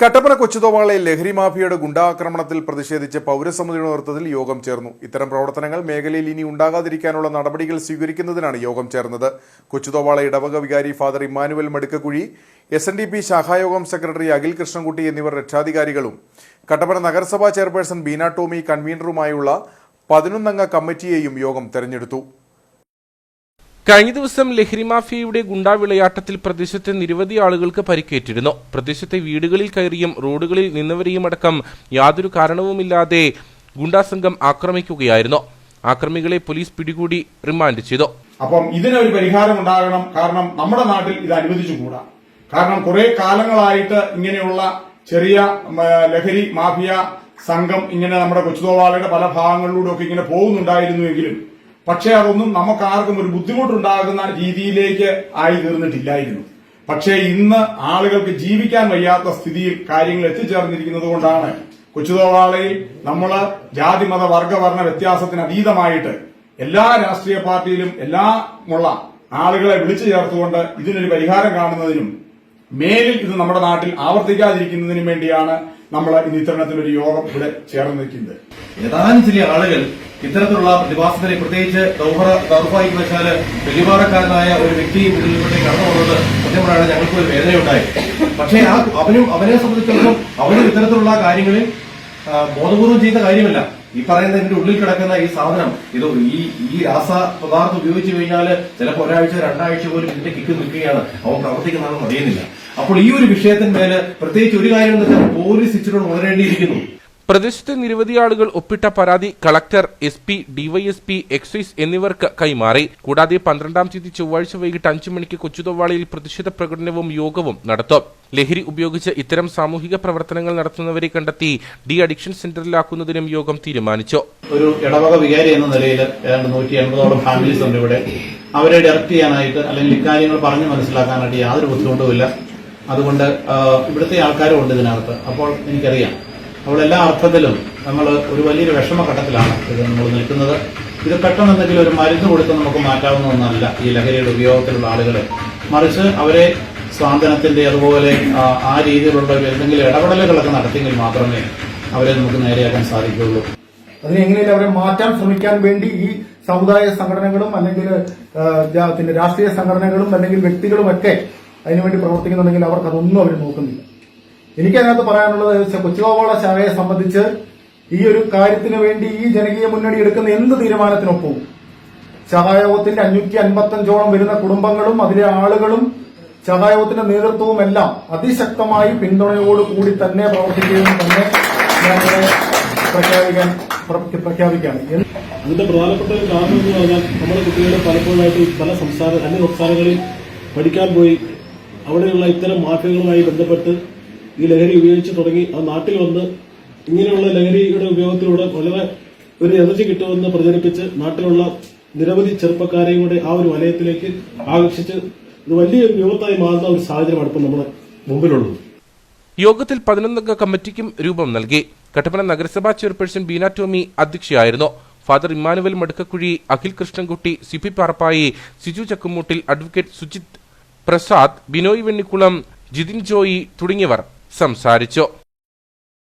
കട്ടപ്പന കൊച്ചുതോവാളയിൽ ലഹരി മാഫിയയുടെ ഗുണ്ടാക്രമണത്തിൽ പ്രതിഷേധിച്ച് പൗരസമിതിയുടെ നേതൃത്വത്തിൽ യോഗം ചേർന്നു. ഇത്തരം പ്രവർത്തനങ്ങൾ മേഖലയിൽ ഇനി ഉണ്ടാകാതിരിക്കാനുള്ള നടപടികൾ സ്വീകരിക്കുന്നതിനാണ് യോഗം ചേർന്നത്. കൊച്ചുതോവാള ഇടവക വികാരി father Emmanuel Madukkakuzhy S N D P ശാഖായോഗം secretary Akhil Krishnankutty എന്നിവർ രക്ഷാധികാരികളും കട്ടപ്പന നഗരസഭാ ചെയർപേഴ്സൺ ബീന ടോമി കൺവീനറുമായുള്ള പതിനൊന്നംഗ കമ്മിറ്റിയെയും യോഗം തെരഞ്ഞെടുത്തു. കഴിഞ്ഞ ദിവസം ലഹരി മാഫിയയുടെ ഗുണ്ടാ വിളയാട്ടത്തിൽ പ്രദേശത്തെ നിരവധി ആളുകൾക്ക് പരിക്കേറ്റിരുന്നു. പ്രദേശത്തെ വീടുകളിൽ കയറിയും റോഡുകളിൽ നിന്നവരെയും അടക്കം യാതൊരു കാരണവുമില്ലാതെ ഗുണ്ടാ സംഘം ആക്രമിക്കുകയായിരുന്നു. ആക്രമികളെ പോലീസ് പിടികൂടി റിമാൻഡ് ചെയ്തു. അപ്പം ഇതിനൊരു പരിഹാരം ഉണ്ടാകണം. കാരണം നമ്മുടെ നാട്ടിൽ ഇത് അനുവദിച്ചുകൂടാ. കാരണം കുറെ കാലങ്ങളായിട്ട് ഇങ്ങനെയുള്ള ചെറിയ ലഹരി മാഫിയ സംഘം ഇങ്ങനെ നമ്മുടെ കൊച്ചുതോവാളയുടെ പല ഭാഗങ്ങളിലൂടെ ഒക്കെ ഇങ്ങനെ പോകുന്നുണ്ടായിരുന്നുവെങ്കിലും പക്ഷേ അതൊന്നും നമുക്ക് ആർക്കും ഒരു ബുദ്ധിമുട്ടുണ്ടാകുന്ന രീതിയിലേക്ക് ആയി തീർന്നിട്ടില്ലായിരുന്നു പക്ഷേ ഇന്ന് ആളുകൾക്ക് ജീവിക്കാൻ വയ്യാത്ത സ്ഥിതിയിൽ കാര്യങ്ങൾ എത്തിച്ചേർന്നിരിക്കുന്നത് കൊണ്ടാണ് കൊച്ചുതോവാളയിൽ നമ്മൾ ജാതി മത വർഗവർണ വ്യത്യാസത്തിന് അതീതമായിട്ട് എല്ലാ രാഷ്ട്രീയ പാർട്ടിയിലും എല്ലാ ഉള്ള ആളുകളെ വിളിച്ചു ചേർത്തുകൊണ്ട് ഇതിനൊരു പരിഹാരം കാണുന്നതിനും മേലിൽ ഇത് നമ്മുടെ നാട്ടിൽ ആവർത്തിക്കാതിരിക്കുന്നതിനും വേണ്ടിയാണ് നമ്മൾ ഇന്ന് ഇത്തരണത്തിലൊരു യോഗം ഇവിടെ ചേർന്ന് നിൽക്കുന്നത് ഏതാനും ചില ആളുകൾ ഇത്തരത്തിലുള്ള പ്രതിഭാസത്തിനെ പ്രത്യേകിച്ച് ദൗർഭാഗ്യവശാൽ വെളിപാറക്കാരനായ ഒരു വ്യക്തി ഇതിലൂടെ കടന്നു വന്നത് സത്യം പറയാൻ ഞങ്ങൾക്ക് ഒരു വേദനയുണ്ടായി. പക്ഷേ ആ അവനും അവനെ സംബന്ധിച്ചിടത്തോളം അവനും ഇത്തരത്തിലുള്ള കാര്യങ്ങളിൽ ബോധപൂർവം ചെയ്യുന്ന കാര്യമല്ല. ഈ പറയുന്ന എന്റെ ഉള്ളിൽ കിടക്കുന്ന ഈ സാധനം ഇത് ഈ ഈ രാസ പദാർത്ഥം ഉപയോഗിച്ചു കഴിഞ്ഞാൽ ചിലപ്പോൾ ഒരാഴ്ച രണ്ടാഴ്ച പോലും ഇതിന്റെ കിക്ക് നിൽക്കുകയാണ്. അവൻ പ്രവർത്തിക്കുന്നതെന്ന് അറിയുന്നില്ല. അപ്പോൾ ഈ ഒരു വിഷയത്തിന്മേൽ പ്രത്യേകിച്ച് ഒരു കാര്യം എന്ന് വെച്ചാൽ പോലീസ് ഇച്ചിരി ഉണരേണ്ടിയിരിക്കുന്നു. പ്രദേശത്തെ നിരവധി ആളുകൾ ഒപ്പിട്ട പരാതി collector S P DYSP excise എന്നിവർക്ക് കൈമാറി. കൂടാതെ പന്ത്രണ്ടാം തീയതി ചൊവ്വാഴ്ച വൈകിട്ട് അഞ്ചു മണിക്ക് കൊച്ചുതൊവാളയിൽ പ്രതിഷേധ പ്രകടനവും യോഗവും നടത്തും. ലഹരി ഉപയോഗിച്ച് ഇത്തരം സാമൂഹിക പ്രവർത്തനങ്ങൾ നടത്തുന്നവരെ കണ്ടെത്തി ഡി അഡിക്ഷൻ സെന്ററിലാക്കുന്നതിനും യോഗം തീരുമാനിച്ചു. ഒരു ഇടവക വികാരി എന്ന നിലയിൽ ഏതാണ്ട് നൂറ്റി എൺപതോളം ഫാമിലീസ് ഉണ്ട് ഇവിടെ. അവരെ ഡയറക്ട് ചെയ്യാനായിട്ട് അല്ലെങ്കിൽ ഇക്കാര്യങ്ങൾ പറഞ്ഞു മനസ്സിലാക്കാനായിട്ട് യാതൊരു ബുദ്ധിമുട്ടുമില്ല. അതുകൊണ്ട് ഇവിടുത്തെ ആൾക്കാരും ഉണ്ട് ഇതിനകത്ത്. അപ്പോൾ എനിക്കറിയാം. അപ്പോൾ എല്ലാ അർത്ഥത്തിലും നമ്മൾ ഒരു വലിയൊരു വിഷമഘട്ടത്തിലാണ് ഇത് നമ്മൾ നിൽക്കുന്നത്. ഇത് പെട്ടെന്ന് എന്തെങ്കിലും ഒരു മരുന്ന് കൊടുത്ത് നമുക്ക് മാറ്റാവുന്ന ഒന്നല്ല ഈ ലഹരിയുടെ ഉപയോഗത്തിലുള്ള ആളുകളെ. മറിച്ച് അവരെ സ്വാന്തനത്തിന്റെ അതുപോലെ ആ, രീതിയിലുള്ള എന്തെങ്കിലും ഇടപെടലുകളൊക്കെ നടത്തിയെങ്കിൽ മാത്രമേ അവരെ നമുക്ക് നേരെയാക്കാൻ സാധിക്കുകയുള്ളൂ. അതിനെ എങ്ങനെയും അവരെ മാറ്റാൻ ശ്രമിക്കാൻ വേണ്ടി ഈ സമുദായ സംഘടനകളും അല്ലെങ്കിൽ പിന്നെ രാഷ്ട്രീയ സംഘടനകളും അല്ലെങ്കിൽ വ്യക്തികളും ഒക്കെ അതിനുവേണ്ടി പ്രവർത്തിക്കുന്നുണ്ടെങ്കിൽ അവർക്ക് അതൊന്നും അവർ നോക്കുന്നില്ല. എനിക്ക് അതിനകത്ത് പറയാനുള്ളത് കൊച്ചുകോവാള സംബന്ധിച്ച് ഈ ഒരു കാര്യത്തിന് വേണ്ടി ഈ ജനകീയ മുന്നണി എടുക്കുന്ന എന്ത് തീരുമാനത്തിനൊപ്പവും? സഹായോഗത്തിന്റെ അഞ്ഞൂറ്റി അൻപത്തഞ്ചോളം വരുന്ന കുടുംബങ്ങളും അതിലെ ആളുകളും സഹായോഗത്തിന്റെ നേതൃത്വവും എല്ലാം അതിശക്തമായി പിന്തുണയോടുകൂടി തന്നെ പ്രവർത്തിക്കുകയും തന്നെ ഞാൻ പ്രഖ്യാപിക്കാൻ പ്രഖ്യാപിക്കാണ് അതിന്റെ പ്രധാനപ്പെട്ട ഒരു കാരണം എന്ന് പറഞ്ഞാൽ നമ്മുടെ കുട്ടികളെ പലപ്പോഴായിട്ട് പല സംസ്ഥാന അന്യ സംസ്ഥാനങ്ങളിൽ പഠിക്കാൻ പോയി. അവിടെയുള്ള ഇത്തരം മാഫിയകളുമായി ബന്ധപ്പെട്ട് ഈ ലഹരി ഉപയോഗിച്ച് തുടങ്ങി. ആ നാട്ടിൽ വന്ന് ഇങ്ങനെയുള്ള ലഹരിയുടെ ഉപയോഗത്തിലൂടെ വളരെ ഒരു എനർജി കിട്ടുമെന്ന് പ്രചരിപ്പിച്ച് നാട്ടിലുള്ള നിരവധി ചെറുപ്പക്കാരെയും കൂടെ ആ ഒരു വലയത്തിലേക്ക് ആകർഷിച്ച് ഇത് വലിയൊരു വിപത്തായി മാറുന്ന ഒരു സാഹചര്യമാണ് ഇപ്പം നമ്മുടെ മുമ്പിലുള്ളത്. യോഗത്തിൽ പതിനൊന്നംഗ കമ്മിറ്റിക്കും രൂപം നൽകി. കട്ടപ്പന നഗരസഭാ chairperson Beena Tomy അധ്യക്ഷയായിരുന്നു. Father Emmanuel Madukkakuzhi Akhil Krishnankutty C P Parappayi Siju Chakkumoottil advocate Sujith Prasad Binoy Vennikulam Jithin Joy തുടങ്ങിയവർ സംസാരിച്ചു?